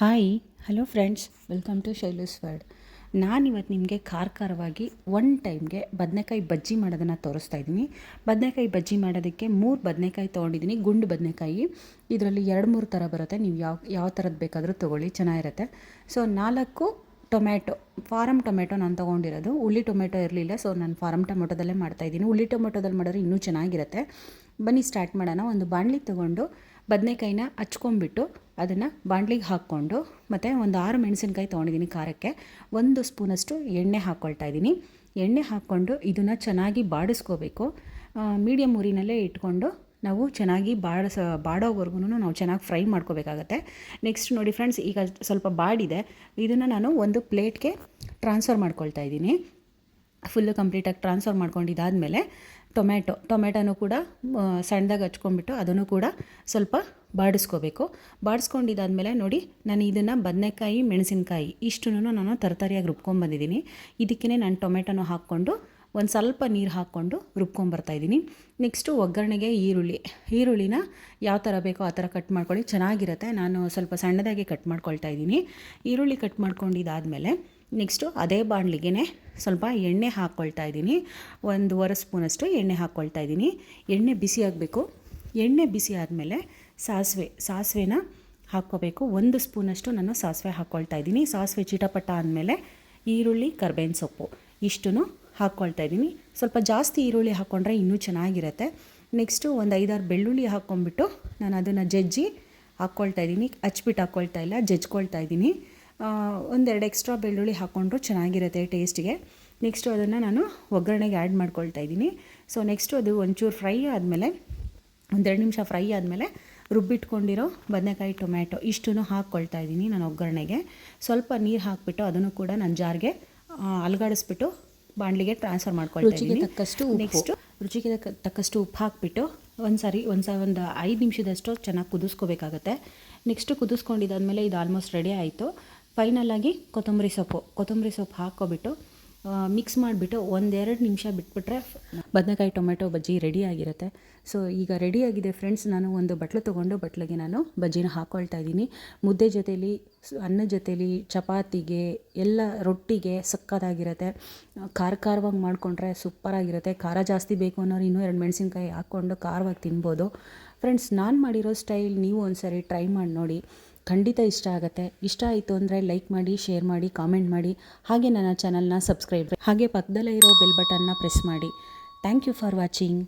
Hi, hello friends, welcome to Shailu's world. ನಾನಿವತ್ತು ನಿಮಗೆ ಖಾರ ಖಾರವಾಗಿ ಒನ್ ಟೈಮ್ಗೆ ಬದನೆಕಾಯಿ ಬಜ್ಜಿ ಮಾಡೋದನ್ನು ತೋರಿಸ್ತಾ ಇದ್ದೀನಿ. ಬದನೆಕಾಯಿ ಬಜ್ಜಿ ಮಾಡೋದಕ್ಕೆ ಮೂರು ಬದನೆಕಾಯಿ ತೊಗೊಂಡಿದ್ದೀನಿ, ಗುಂಡು ಬದನೆಕಾಯಿ. ಇದರಲ್ಲಿ ಎರಡು ಮೂರು ಥರ ಬರುತ್ತೆ, ನೀವು ಯಾವ ಯಾವ ಥರದ್ದು ಬೇಕಾದರೂ ತೊಗೊಳ್ಳಿ, ಚೆನ್ನಾಗಿರುತ್ತೆ. ಸೊ ನಾಲ್ಕು ಟೊಮ್ಯಾಟೊ ಫಾರಮ್ ಟೊಮೆಟೊ ನಾನು ತೊಗೊಂಡಿರೋದು. ಹುಳಿ ಟೊಮೆಟೊ ಇರಲಿಲ್ಲ ಸೊ ನಾನು ಫಾರಮ್ ಟೊಮೆಟೊದಲ್ಲೇ ಮಾಡ್ತಾಯಿದ್ದೀನಿ ಹುಳಿ ಟೊಮೆಟೊದಲ್ಲಿ ಮಾಡಿದ್ರೆ ಇನ್ನೂ ಚೆನ್ನಾಗಿರುತ್ತೆ. ಬನ್ನಿ ಸ್ಟಾರ್ಟ್ ಮಾಡೋಣ. ಒಂದು ಬಾಣಲಿ ತೊಗೊಂಡು ಬದನೆಕಾಯಿನ ಹಚ್ಕೊಂಡ್ಬಿಟ್ಟು ಅದನ್ನು ಬಾಣಲಿಗೆ ಹಾಕ್ಕೊಂಡು ಮತ್ತು ಒಂದು ಆರು ಮೆಣಸಿನ್ಕಾಯಿ ತೊಗೊಂಡಿದ್ದೀನಿ ಖಾರಕ್ಕೆ. ಒಂದು ಸ್ಪೂನಷ್ಟು ಎಣ್ಣೆ ಹಾಕ್ಕೊಳ್ತಾ ಇದ್ದೀನಿ ಎಣ್ಣೆ ಹಾಕ್ಕೊಂಡು ಇದನ್ನು ಚೆನ್ನಾಗಿ ಬಾಡಿಸ್ಕೋಬೇಕು. ಮೀಡಿಯಮ್ ಊರಿನಲ್ಲೇ ಇಟ್ಕೊಂಡು ನಾವು ಚೆನ್ನಾಗಿ ಬಾಡಿಸ ಬಾಡೋವರೆಗೂ ನಾವು ಚೆನ್ನಾಗಿ ಫ್ರೈ ಮಾಡ್ಕೋಬೇಕಾಗತ್ತೆ. ನೆಕ್ಸ್ಟ್ ನೋಡಿ ಫ್ರೆಂಡ್ಸ್, ಈಗ ಸ್ವಲ್ಪ ಬಾಡಿದೆ. ಇದನ್ನು ನಾನು ಒಂದು ಪ್ಲೇಟ್ಗೆ ಟ್ರಾನ್ಸ್ಫರ್ ಮಾಡ್ಕೊಳ್ತಾ ಇದ್ದೀನಿ ಫುಲ್ಲು ಕಂಪ್ಲೀಟಾಗಿ ಟ್ರಾನ್ಸ್ಫರ್ ಮಾಡ್ಕೊಂಡಿದ್ದಾದಮೇಲೆ ಟೊಮ್ಯಾಟೊ, ಟೊಮ್ಯಾಟೊನೂ ಕೂಡ ಸಣ್ಣದಾಗಿ ಹಚ್ಕೊಂಡ್ಬಿಟ್ಟು ಅದನ್ನು ಕೂಡ ಸ್ವಲ್ಪ ಬಾಡಿಸ್ಕೋಬೇಕು. ಬಾಡಿಸ್ಕೊಂಡಿದ್ದಾದಮೇಲೆ ನೋಡಿ, ನಾನು ಇದನ್ನು ಬದನೆಕಾಯಿ, ಮೆಣಸಿನಕಾಯಿ ಇಷ್ಟನ್ನು ನಾನು ತರತರಿಯಾಗಿ ರುಬ್ಕೊಂಬಂದಿದ್ದೀನಿ ಇದಕ್ಕೇ ನಾನು ಟೊಮೆಟೊನೂ ಹಾಕ್ಕೊಂಡು ಒಂದು ಸ್ವಲ್ಪ ನೀರು ಹಾಕ್ಕೊಂಡು ರುಬ್ಕೊಂಬರ್ತಾಯಿದ್ದೀನಿ ನೆಕ್ಸ್ಟು ಒಗ್ಗರಣೆಗೆ ಈರುಳ್ಳಿ. ಈರುಳ್ಳಿನ ಯಾವ ಥರ ಬೇಕೋ ಆ ಥರ ಕಟ್ ಮಾಡ್ಕೊಳ್ಳಿ. ಚೆನ್ನಾಗಿರುತ್ತೆ. ನಾನು ಸ್ವಲ್ಪ ಸಣ್ಣದಾಗಿ ಕಟ್ ಮಾಡ್ಕೊಳ್ತಾ ಇದ್ದೀನಿ. ಈರುಳ್ಳಿ ಕಟ್ ಮಾಡ್ಕೊಂಡಿದ್ದಾದಮೇಲೆ ನೆಕ್ಸ್ಟು ಅದೇ ಬಾಣಲಿಗೆ ಸ್ವಲ್ಪ ಎಣ್ಣೆ ಹಾಕ್ಕೊಳ್ತಾ ಇದ್ದೀನಿ. ಒಂದೂವರೆ ಸ್ಪೂನಷ್ಟು ಎಣ್ಣೆ ಹಾಕ್ಕೊಳ್ತಾ ಇದ್ದೀನಿ. ಎಣ್ಣೆ ಬಿಸಿ ಆಗಬೇಕು. ಎಣ್ಣೆ ಬಿಸಿ ಆದಮೇಲೆ ಸಾಸಿವೆ, ಸಾಸಿವೆನ ಹಾಕ್ಕೋಬೇಕು. ಒಂದು ಸ್ಪೂನಷ್ಟು ನಾನು ಸಾಸಿವೆ ಹಾಕ್ಕೊಳ್ತಾ ಇದ್ದೀನಿ. ಸಾಸಿವೆ ಚಿಟಪಟ ಆದಮೇಲೆ ಈರುಳ್ಳಿ, ಕರ್ಬೇವಿನ ಸೊಪ್ಪು ಇಷ್ಟು ಹಾಕ್ಕೊಳ್ತಾ ಇದ್ದೀನಿ. ಸ್ವಲ್ಪ ಜಾಸ್ತಿ ಈರುಳ್ಳಿ ಹಾಕ್ಕೊಂಡ್ರೆ ಇನ್ನೂ ಚೆನ್ನಾಗಿರುತ್ತೆ. ನೆಕ್ಸ್ಟು ಒಂದು ಐದಾರು ಬೆಳ್ಳುಳ್ಳಿ ಹಾಕ್ಕೊಂಬಿಟ್ಟು ನಾನು ಅದನ್ನು ಜಜ್ಜಿ ಹಾಕ್ಕೊಳ್ತಾ ಇದ್ದೀನಿ. ಹಚ್ಬಿಟ್ಟು ಹಾಕ್ಕೊಳ್ತಾ ಇಲ್ಲ ಜಜ್ಕೊಳ್ತಾ ಇದ್ದೀನಿ. ಒಂದೆರಡು ಎಕ್ಸ್ಟ್ರಾ ಬೆಳ್ಳುಳ್ಳಿ ಹಾಕ್ಕೊಂಡ್ರು ಚೆನ್ನಾಗಿರುತ್ತೆ ಟೇಸ್ಟಿಗೆ ನೆಕ್ಸ್ಟು ಅದನ್ನು ನಾನು ಒಗ್ಗರಣೆಗೆ ಆ್ಯಡ್ ಮಾಡ್ಕೊಳ್ತಾ ಇದ್ದೀನಿ. ಸೊ ನೆಕ್ಸ್ಟು ಅದು ಒಂಚೂರು ಫ್ರೈ ಆದಮೇಲೆ ಒಂದೆರಡು ನಿಮಿಷ ಫ್ರೈ ಆದಮೇಲೆ ರುಬ್ಬಿಟ್ಕೊಂಡಿರೋ ಬದನೆಕಾಯಿ ಟೊಮ್ಯಾಟೊ ಇಷ್ಟು ಹಾಕ್ಕೊಳ್ತಾ ಇದ್ದೀನಿ ನಾನು ಒಗ್ಗರಣೆಗೆ. ಸ್ವಲ್ಪ ನೀರು ಹಾಕಿಬಿಟ್ಟು ಅದನ್ನು ಕೂಡ ನಾನು ಜಾರ್ಗೆ ಅಲ್ಗಾಡಿಸ್ಬಿಟ್ಟು ಬಾಣಲಿಗೆ ಟ್ರಾನ್ಸ್ಫರ್ ಮಾಡ್ಕೊಳ್ತಾ ರುಚಿಗೆ ತಕ್ಕಷ್ಟು ನೆಕ್ಸ್ಟು ರುಚಿಗೆ ತಕ್ಕಷ್ಟು ಉಪ್ಪು ಹಾಕಿಬಿಟ್ಟು ಒಂದು ಸಾರಿ ಒಂದು ಸ ಒಂದು ಐದು ನಿಮಿಷದಷ್ಟು ಚೆನ್ನಾಗಿ ಕುದಿಸ್ಕೋಬೇಕಾಗತ್ತೆ. ನೆಕ್ಸ್ಟು ಕುದಿಸ್ಕೊಂಡಿದ್ದಾದಮೇಲೆ ಇದು ಆಲ್ಮೋಸ್ಟ್ ರೆಡಿ ಆಯಿತು. ಫೈನಲಾಗಿ ಕೊತ್ತಂಬರಿ ಸೊಪ್ಪು. ಕೊತ್ತಂಬರಿ ಸೊಪ್ಪು ಹಾಕ್ಕೊಬಿಟ್ಟು ಮಿಕ್ಸ್ ಮಾಡಿಬಿಟ್ಟು ಒಂದೆರಡು ನಿಮಿಷ ಬಿಟ್ಬಿಟ್ರೆ ಬದನೆಕಾಯಿ, ಟೊಮೆಟೊ, ಬಜ್ಜಿ ರೆಡಿ ಆಗಿರುತ್ತೆ. ಸೊ ಈಗ ರೆಡಿ ಆಗಿದೆ ಫ್ರೆಂಡ್ಸ್ ನಾನು ಒಂದು ಬಟ್ಲು ತೊಗೊಂಡು ಬಟ್ಲಿಗೆ ನಾನು ಬಜ್ಜಿನ ಹಾಕ್ಕೊಳ್ತಾ ಇದ್ದೀನಿ. ಮುದ್ದೆ ಜೊತೇಲಿ ಅನ್ನ ಜೊತೇಲಿ, ಚಪಾತಿಗೆ, ಎಲ್ಲ ರೊಟ್ಟಿಗೆ ಸಕ್ಕತ್ತಾಗಿರುತ್ತೆ. ಖಾರ ಖಾರವಾಗಿ ಮಾಡಿಕೊಂಡ್ರೆ ಸೂಪರಾಗಿರುತ್ತೆ. ಖಾರ ಜಾಸ್ತಿ ಬೇಕು ಅನ್ನೋರು ಇನ್ನೂ ಎರಡು ಮೆಣಸಿನ್ಕಾಯಿ ಹಾಕ್ಕೊಂಡು ಖಾರವಾಗಿ ತಿನ್ಬೋದು. ಫ್ರೆಂಡ್ಸ್ ನಾನು ಮಾಡಿರೋ ಸ್ಟೈಲ್ ನೀವು ಒಂದ್ಸರಿ ಟ್ರೈ ಮಾಡಿ ನೋಡಿ. ಖಂಡಿತ ಇಷ್ಟ ಆಗುತ್ತೆ. ಇಷ್ಟ ಆಯಿತು ಅಂದರೆ ಲೈಕ್ ಮಾಡಿ ಶೇರ್ ಮಾಡಿ ಕಾಮೆಂಟ್ ಮಾಡಿ. ಹಾಗೆ ನನ್ನ ಚಾನಲ್ನ ಸಬ್ಸ್ಕ್ರೈಬ್ ಹಾಗೆ ಪಕ್ಕದಲ್ಲೇ ಇರೋ ಬೆಲ್ ಬಟನ್ನ ಪ್ರೆಸ್ ಮಾಡಿ. Thank you for watching